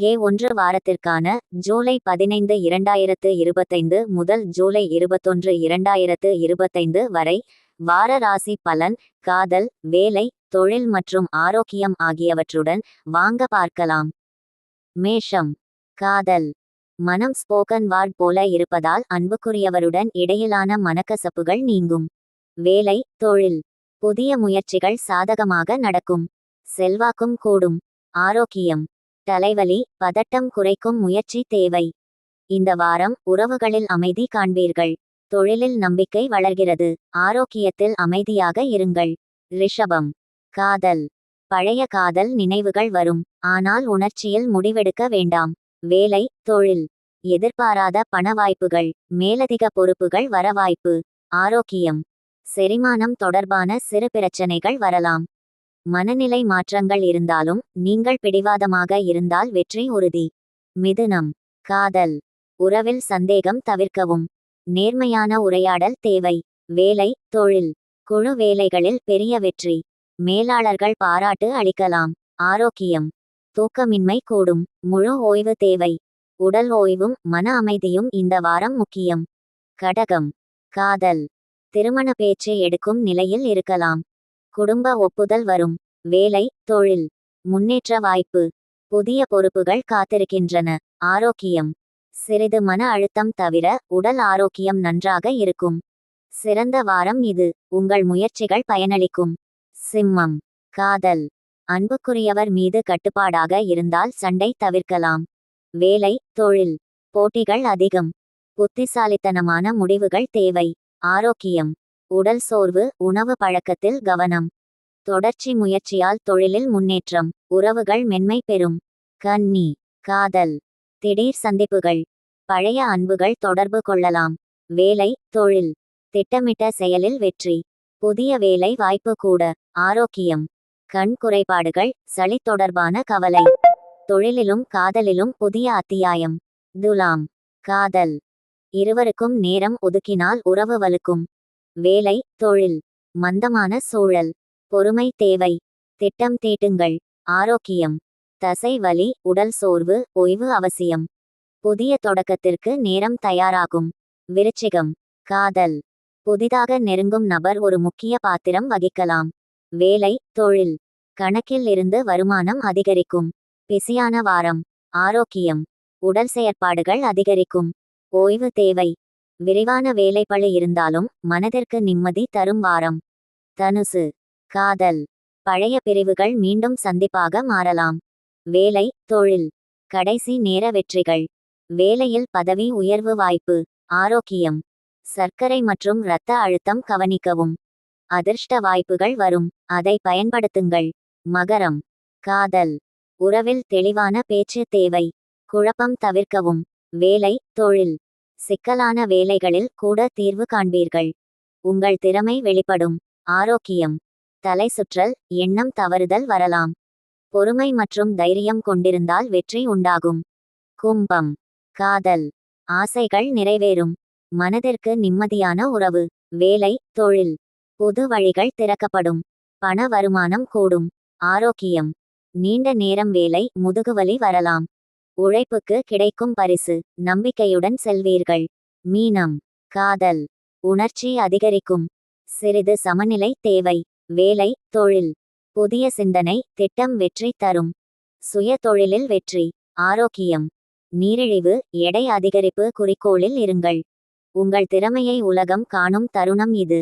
ஏ ஒன்று வாரத்திற்கான ஜூலை பதினைந்து இரண்டாயிரத்து இருபத்தைந்து முதல் ஜூலை இருபத்தொன்று இரண்டாயிரத்து இருபத்தைந்து வரை வார ராசி பலன் காதல் வேலை தொழில் மற்றும் ஆரோக்கியம் ஆகியவற்றுடன் வாங்க பார்க்கலாம். மேஷம். காதல். மனம் ஸ்போக்கன் வார்ட் போல இருப்பதால் அன்புக்குரியவருடன் இடையிலான மனக்கசப்புகள் நீங்கும். வேலை தொழில். புதிய முயற்சிகள் சாதகமாக நடக்கும். செல்வாக்கும் கூடும். ஆரோக்கியம். தலைவலி பதட்டம் குறைக்கும் முயற்சி தேவை. இந்த வாரம் உறவுகளில் அமைதி காண்பீர்கள். தொழிலில் நம்பிக்கை வளர்கிறது. ஆரோக்கியத்தில் அமைதியாக இருங்கள். ரிஷபம். காதல். பழைய காதல் நினைவுகள் வரும். ஆனால் உணர்ச்சியில் முடிவெடுக்க வேண்டாம். வேலை தொழில். எதிர்பாராத பண வாய்ப்புகள். மேலதிக பொறுப்புகள் வர வாய்ப்பு. ஆரோக்கியம். செரிமானம் தொடர்பான சிறு பிரச்சனைகள் வரலாம். மனநிலை மாற்றங்கள் இருந்தாலும் நீங்கள் பிடிவாதமாக இருந்தால் வெற்றி உறுதி. மிதுனம். காதல். உறவில் சந்தேகம் தவிர்க்கவும். நேர்மையான உரையாடல் தேவை. வேலை தொழில். குழு வேலைகளில் பெரிய வெற்றி. மேலாளர்கள் பாராட்டு அளிக்கலாம். ஆரோக்கியம். தூக்கமின்மை கூடும். முழு ஓய்வு தேவை. உடல் ஓய்வும் மன அமைதியும் இந்த வாரம் முக்கியம். கடகம். காதல். திருமண பேச்சு எடுக்கும் நிலையில் இருக்கலாம். குடும்ப ஒப்புதல் வரும். வேலை தொழில். முன்னேற்ற வாய்ப்பு. புதிய பொறுப்புகள் காத்திருக்கின்றன. ஆரோக்கியம். சிறிது மன அழுத்தம் தவிர உடல் ஆரோக்கியம் நன்றாக இருக்கும். சிறந்த வாரம் இது. உங்கள் முயற்சிகள் பயனளிக்கும். சிம்மம். காதல். அன்புக்குரியவர் மீது கட்டுப்பாடாக இருந்தால் சண்டை தவிர்க்கலாம். வேலை தொழில். போட்டிகள் அதிகம். புத்திசாலித்தனமான முடிவுகள் தேவை. ஆரோக்கியம். உடல் சோர்வு உணவு பழக்கத்தில் கவனம். தொடர்ச்சி முயற்சியால் தொழிலில் முன்னேற்றம். உறவுகள் மென்மை பெறும். கன்னி காதல். திடீர் சந்திப்புகள். பழைய அன்புகள் தொடர்பு கொள்ளலாம். வேலை தொழில். திட்டமிட்ட செயலில் வெற்றி. புதிய வேலை வாய்ப்பு கூட. ஆரோக்கியம். கண் குறைபாடுகள் சளி தொடர்பான கவலை. தொழிலிலும் காதலிலும் புதிய அத்தியாயம். துலாம். காதல். இருவருக்கும் நேரம் ஒதுக்கினால் உறவு வலுக்கும். வேலை தொழில் மந்தமான சூழல் பொறுமை தேவை திட்டம் தீட்டுங்கள் ஆரோக்கியம் தசை வலி உடல் சோர்வு ஓய்வு அவசியம். புதிய தொடக்கத்திற்கு நேரம் தயாராகும். விருச்சிகம் காதல். புதிதாக நெருங்கும் நபர் ஒரு முக்கிய பாத்திரம் வகிக்கலாம். வேலை தொழில். கணக்கில் இருந்து வருமானம் அதிகரிக்கும். பிசியான வாரம். ஆரோக்கியம். உடல் செயற்பாடுகள் அதிகரிக்கும். ஓய்வு தேவை. விரைவான வேலைப்பழு இருந்தாலும் மனதிற்கு நிம்மதி தரும் வாரம். தனுசு. காதல். பழைய பிரிவுகள் மீண்டும் சந்திப்பாக மாறலாம். வேலை தொழில். கடைசி நேர வெற்றிகள். வேலையில் பதவி உயர்வு வாய்ப்பு. ஆரோக்கியம். சர்க்கரை மற்றும் இரத்த அழுத்தம் கவனிக்கவும். அதிர்ஷ்ட வாய்ப்புகள் வரும். அதை பயன்படுத்துங்கள். மகரம். காதல். உறவில் தெளிவான பேச்சு தேவை. குழப்பம் தவிர்க்கவும். வேலை தொழில். சிக்கலான வேலைகளில் கூட தீர்வு காண்பீர்கள். உங்கள் திறமை வெளிப்படும். ஆரோக்கியம். தலை சுற்றல் எண்ணம் தவறுதல் வரலாம். பொறுமை மற்றும் தைரியம் கொண்டிருந்தால் வெற்றி உண்டாகும். கும்பம். காதல். ஆசைகள் நிறைவேறும். மனதிற்கு நிம்மதியான உறவு. வேலை தொழில். புது வழிகள் திறக்கப்படும். பண வருமானம் கூடும். ஆரோக்கியம். நீண்ட நேரம் வேலை முதுகுவலி வரலாம். உழைப்புக்கு கிடைக்கும் பரிசு நம்பிக்கையுடன் செல்வீர்கள். மீனம் காதல் உணர்ச்சி அதிகரிக்கும். சிறிது சமநிலை தேவை. வேலை தொழில். புதிய சிந்தனை திட்டம் வெற்றி தரும். சுய தொழிலில் வெற்றி ஆரோக்கியம். நீரிழிவு எடை அதிகரிப்பு குறிக்கோளில் இருங்கள். உங்கள் திறமையை உலகம் காணும் தருணம் இது.